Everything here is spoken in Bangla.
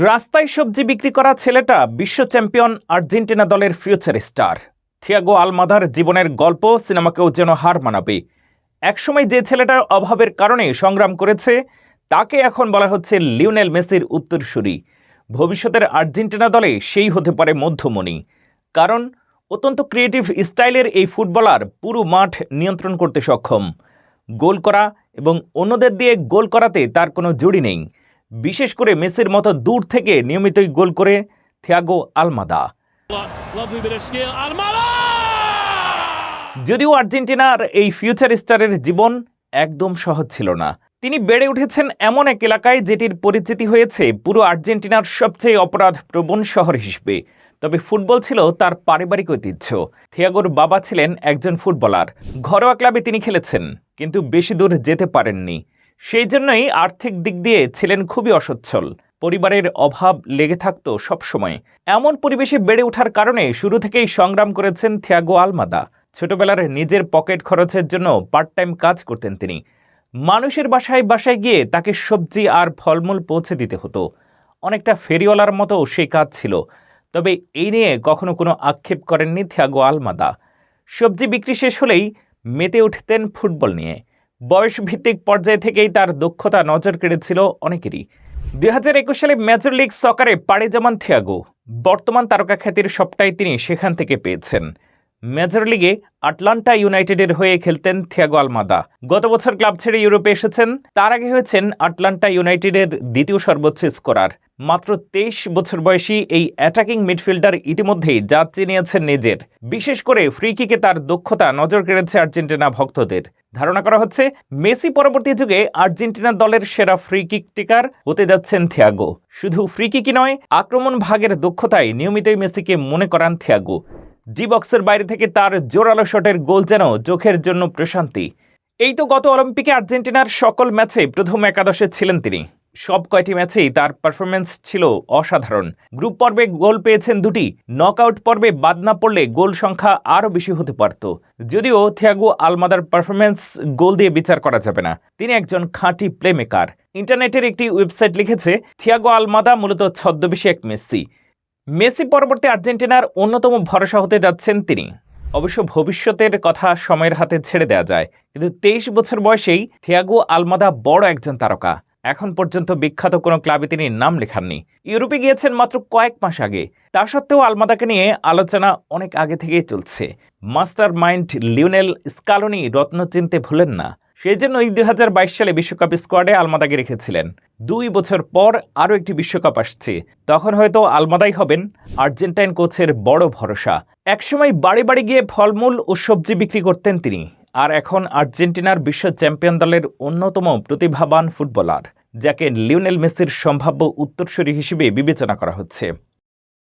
রাস্তায় সবজি বিক্রি করা ছেলেটা বিশ্ব চ্যাম্পিয়ন আর্জেন্টিনা দলের ফিউচার স্টার। থিয়াগো আলমাদার জীবনের গল্প সিনেমাকেও যেন হার মানাবে। একসময় যে ছেলেটার অভাবের কারণে সংগ্রাম করেছে, তাকে এখন বলা হচ্ছে লিওনেল মেসির উত্তরসূরি। ভবিষ্যতের আর্জেন্টিনা দলে সেই হতে পারে মধ্যমণি। কারণ, অত্যন্ত ক্রিয়েটিভ স্টাইলের এই ফুটবলার পুরো মাঠ নিয়ন্ত্রণ করতে সক্ষম। গোল করা এবং অন্যদের দিয়ে গোল করাতে তার কোনো জুড়ি নেই। বিশেষ করে মেসির মতো দূর থেকে নিয়মিতই গোল করে থিয়াগো আলমাদা! যদিও আর্জেন্টিনার এই ফিউচার স্টারের জীবন একদম সহজ ছিল না। তিনি বেড়ে উঠেছেন এমন এক এলাকায় যেটির পরিচিতি হয়েছে পুরো আর্জেন্টিনার সবচেয়ে অপরাধ প্রবণ শহর হিসেবে। তবে ফুটবল ছিল তার পারিবারিক ঐতিহ্য। থিয়াগোর বাবা ছিলেন একজন ফুটবলার। ঘরোয়া ক্লাবে তিনি খেলেছেন কিন্তু বেশি দূর যেতে পারেননি। সেই জন্যই আর্থিক দিক দিয়ে ছিলেন খুবই অসচ্ছল। পরিবারের অভাব লেগে থাকতো সবসময়। এমন পরিবেশে বেড়ে ওঠার কারণে শুরু থেকেই সংগ্রাম করেছেন থিয়াগো আলমাদা। ছোটবেলার নিজের পকেট খরচের জন্য পার্ট টাইম কাজ করতেন তিনি। মানুষের বাসায় বাসায় গিয়ে তাকে সবজি আর ফলমূল পৌঁছে দিতে হতো। অনেকটা ফেরিওয়ালার মতো সেই কাজ ছিল। তবে এই নিয়ে কখনো কোনো আক্ষেপ করেননি থিয়াগো আলমাদা। সবজি বিক্রি শেষ হলেই মেতে উঠতেন ফুটবল নিয়ে। বয়স ভিত্তিক পর্যায় থেকেই তার দক্ষতা নজর কেড়েছিল অনেকেরই। দুই হাজার একুশ সালে মেজর লিগ সকারে পাড়ি জমান থিয়াগো। বর্তমান তারকা খ্যাতির সবটাই তিনি সেখান থেকে পেয়েছেন। মেজর লিগে আটলান্টা ইউনাইটেডের হয়ে খেলতেন থিয়াগো আলমাদা। গত বছর ক্লাব ছেড়ে ইউরোপে এসেছেন। তার আগে হয়েছেন আটলান্টা ইউনাইটেডের দ্বিতীয় সর্বোচ্চ স্কোরার। মাত্র তেইশ বছর বয়সী এই অ্যাটাকিং মিডফিল্ডার ইতিমধ্যেই জাত চিনিয়েছেন নিজের। বিশেষ করে ফ্রি কিকে তার দক্ষতা নজর কেড়েছে আর্জেন্টিনা ভক্তদের। ধারণা করা হচ্ছে, মেসি পরবর্তী যুগে আর্জেন্টিনা দলের সেরা ফ্রি কিক টিকার হতে যাচ্ছেন থিয়াগো। শুধু ফ্রি কিকই নয়, আক্রমণ ভাগের দক্ষতায় নিয়মিতই মেসিকে মনে করান থিয়াগো। ডি বক্সের বাইরে থেকে তার জোরালো শটের গোল যেন চোখের জন্য প্রশান্তি। এই তো গত অলিম্পিকে আর্জেন্টিনার সকল ম্যাচে প্রথম একাদশে ছিলেন তিনি। সব কয়টি ম্যাচেই তার পারফরমেন্স ছিল অসাধারণ। গ্রুপ পর্বে গোল পেয়েছেন দুটি নকআউট পর্বে বাদ না পড়লে গোল সংখ্যা আরও বেশি হতে পারত। যদিও থিয়াগো আলমাদার পারফরমেন্স গোল দিয়ে বিচার করা যাবে না। তিনি একজন খাঁটি প্লেমেকার ইন্টারনেটের একটি ওয়েবসাইট লিখেছে, থিয়াগো আলমাদা মূলত ছদ্মবেশী এক মেসি। মেসি পরবর্তী আর্জেন্টিনার অন্যতম ভরসা হতে যাচ্ছেন তিনি। অবশ্য ভবিষ্যতের কথা সময়ের হাতে ছেড়ে দেওয়া যায়, কিন্তু তেইশ বছর বয়সেই থিয়াগো আলমাদা বড় একজন তারকা। এখন পর্যন্ত বিখ্যাত কোনো ক্লাবে তিনি নাম লেখাননি। ইউরোপে গিয়েছেন মাত্র কয়েক মাস আগে। তা সত্ত্বেও আলমাদাকে নিয়ে আলোচনা অনেক আগে থেকেই চলছে। মাস্টার মাইন্ড লিওনেল স্কালোনি রত্ন চিনতে ভুলেন না। সেই জন্যই দুই হাজার বাইশ সালে বিশ্বকাপ স্কোয়াডে আলমাদাকে রেখেছিলেন। দুই বছর পর আরও একটি বিশ্বকাপ আসছে। তখন হয়তো আলমাদাই হবেন আর্জেন্টাইন কোচের বড় ভরসা। একসময় বাড়ি বাড়ি গিয়ে ফলমূল ও সবজি বিক্রি করতেন তিনি। আর এখন আর্জেন্টিনার বিশ্ব চ্যাম্পিয়ন দলের অন্যতম প্রতিভাবান ফুটবলার। যাকে লিওনেল মেসির সম্ভাব্য উত্তরসূরি হিসেবে বিবেচনা করা হচ্ছে।